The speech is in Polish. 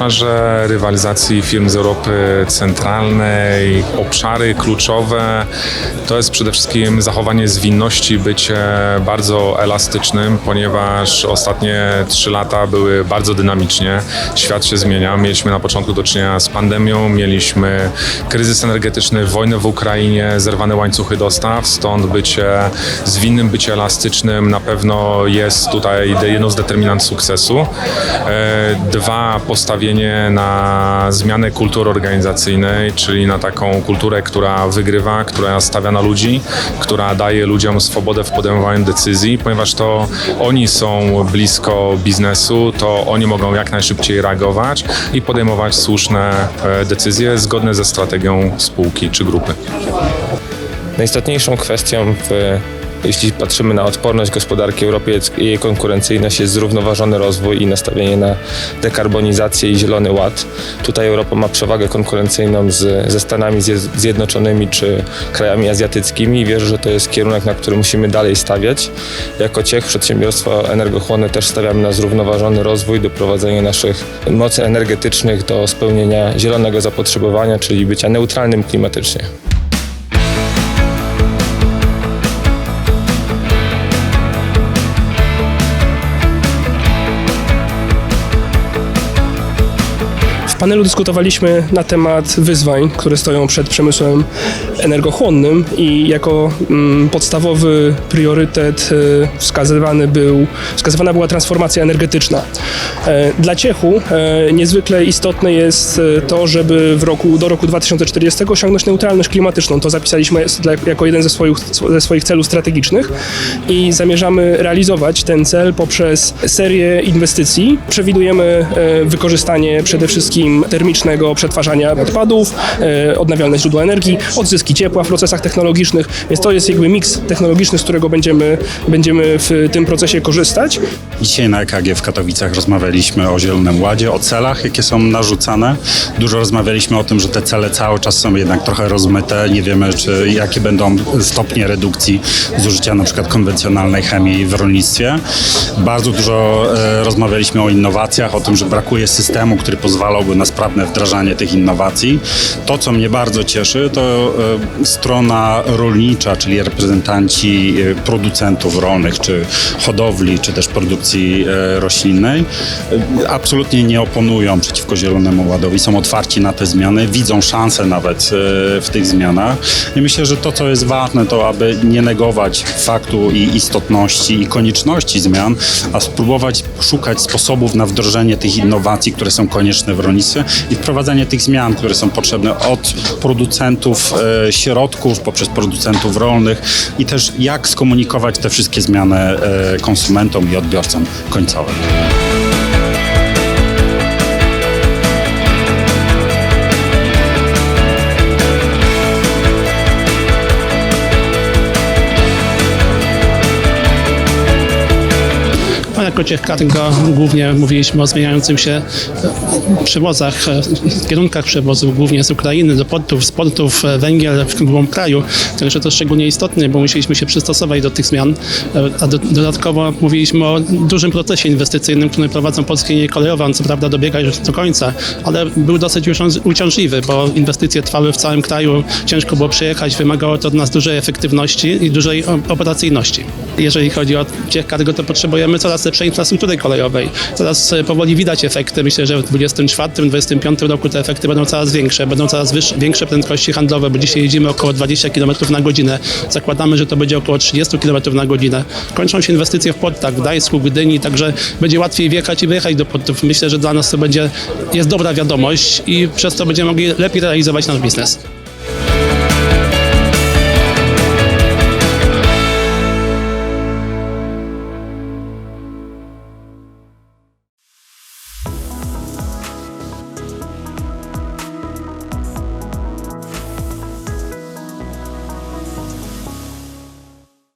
obszarze rywalizacji firm z Europy Centralnej, obszary kluczowe to jest przede wszystkim zachowanie zwinności, bycie bardzo elastycznym, ponieważ ostatnie trzy lata były bardzo dynamicznie. Świat się zmienia. Mieliśmy na początku do czynienia z pandemią, mieliśmy kryzys energetyczny, wojnę w Ukrainie, zerwane łańcuchy dostaw, stąd bycie zwinnym, bycie elastycznym na pewno jest tutaj jedną z determinant sukcesu. E, Dwa, postawienie na zmianę kultury organizacyjnej, czyli na taką kulturę, która wygrywa, która stawia na ludzi, która daje ludziom swobodę w podejmowaniu decyzji, ponieważ to oni są blisko biznesu, to oni mogą jak najszybciej reagować i podejmować słuszne e, decyzje zgodne ze strategią spółki czy grupy. Najistotniejszą kwestią, w, jeśli patrzymy na odporność gospodarki Europy jej konkurencyjność, jest zrównoważony rozwój i nastawienie na dekarbonizację i zielony ład. Tutaj Europa ma przewagę konkurencyjną z, ze Stanami Zje- Zjednoczonymi czy krajami azjatyckimi i wierzę, że to jest kierunek, na który musimy dalej stawiać. Jako Ciech przedsiębiorstwa energochłonne też stawiamy na zrównoważony rozwój, doprowadzenie naszych mocy energetycznych do spełnienia zielonego zapotrzebowania, czyli bycia neutralnym klimatycznie. Panelu dyskutowaliśmy na temat wyzwań, które stoją przed przemysłem energochłonnym i jako mm, podstawowy priorytet e, wskazywany był, wskazywana była transformacja energetyczna. E, Dla Ciechu e, niezwykle istotne jest e, to, żeby w roku, do roku 2040 osiągnąć neutralność klimatyczną. To zapisaliśmy dla- jako jeden ze swoich, ze swoich celów strategicznych i zamierzamy realizować ten cel poprzez serię inwestycji. Przewidujemy e, wykorzystanie przede wszystkim termicznego przetwarzania odpadów, e, odnawialne źródła energii, odzyski ciepła w procesach technologicznych, więc to jest jakby miks technologiczny, z którego będziemy, będziemy w tym procesie korzystać. Dzisiaj na EKG w Katowicach rozmawialiśmy o Zielonym Ładzie, o celach, jakie są narzucane. Dużo rozmawialiśmy o tym, że te cele cały czas są jednak trochę rozmyte. Nie wiemy, czy jakie będą stopnie redukcji zużycia na przykład konwencjonalnej chemii w rolnictwie. Bardzo dużo e, rozmawialiśmy o innowacjach, o tym, że brakuje systemu, który pozwalałby na sprawne wdrażanie tych innowacji. To, co mnie bardzo cieszy, to e, strona rolnicza, czyli reprezentanci e, producentów rolnych, czy hodowli, czy też produkcji e, roślinnej, absolutnie nie oponują przeciwko Zielonemu Ładowi. Są otwarci na te zmiany, widzą szansę nawet w tych zmianach. I myślę, że to, co jest ważne, to aby nie negować faktu i istotności i konieczności zmian, a spróbować szukać sposobów na wdrożenie tych innowacji, które są konieczne w rolnictwie i wprowadzenie tych zmian, które są potrzebne od producentów e, środków poprzez producentów rolnych i też jak skomunikować te wszystkie zmiany e, konsumentom i odbiorcom końcowym. No, jako Ciech Cargo głównie mówiliśmy o zmieniającym się e, przewozach, e, kierunkach przewozów, głównie z Ukrainy do portów, z portów e, węgiel w głąb kraju. Także to szczególnie istotne, bo musieliśmy się przystosować do tych zmian. A do, dodatkowo mówiliśmy o dużym procesie inwestycyjnym, który prowadzą polskie linie kolejowe. On co prawda dobiega już do końca, ale był dosyć uciąż- uciążliwy, bo inwestycje trwały w całym kraju, ciężko było przejechać, wymagało to od nas dużej efektywności i dużej operacyjności. Jeżeli chodzi o Ciech Cargo, to potrzebujemy coraz lepszej infrastruktury kolejowej. Coraz e, powoli widać efekty. Myślę, że w 2024-2025 roku te efekty będą coraz większe, będą coraz wyższe, większe prędkości handlowe, bo dzisiaj jedziemy około 20 km na godzinę. Zakładamy, że to będzie około 30 km na godzinę. Kończą się inwestycje w portach w Gdańsku, Gdyni, także będzie łatwiej wjechać i wyjechać do portów. Myślę, że dla nas to będzie, jest dobra wiadomość i przez to będziemy mogli lepiej realizować nasz biznes.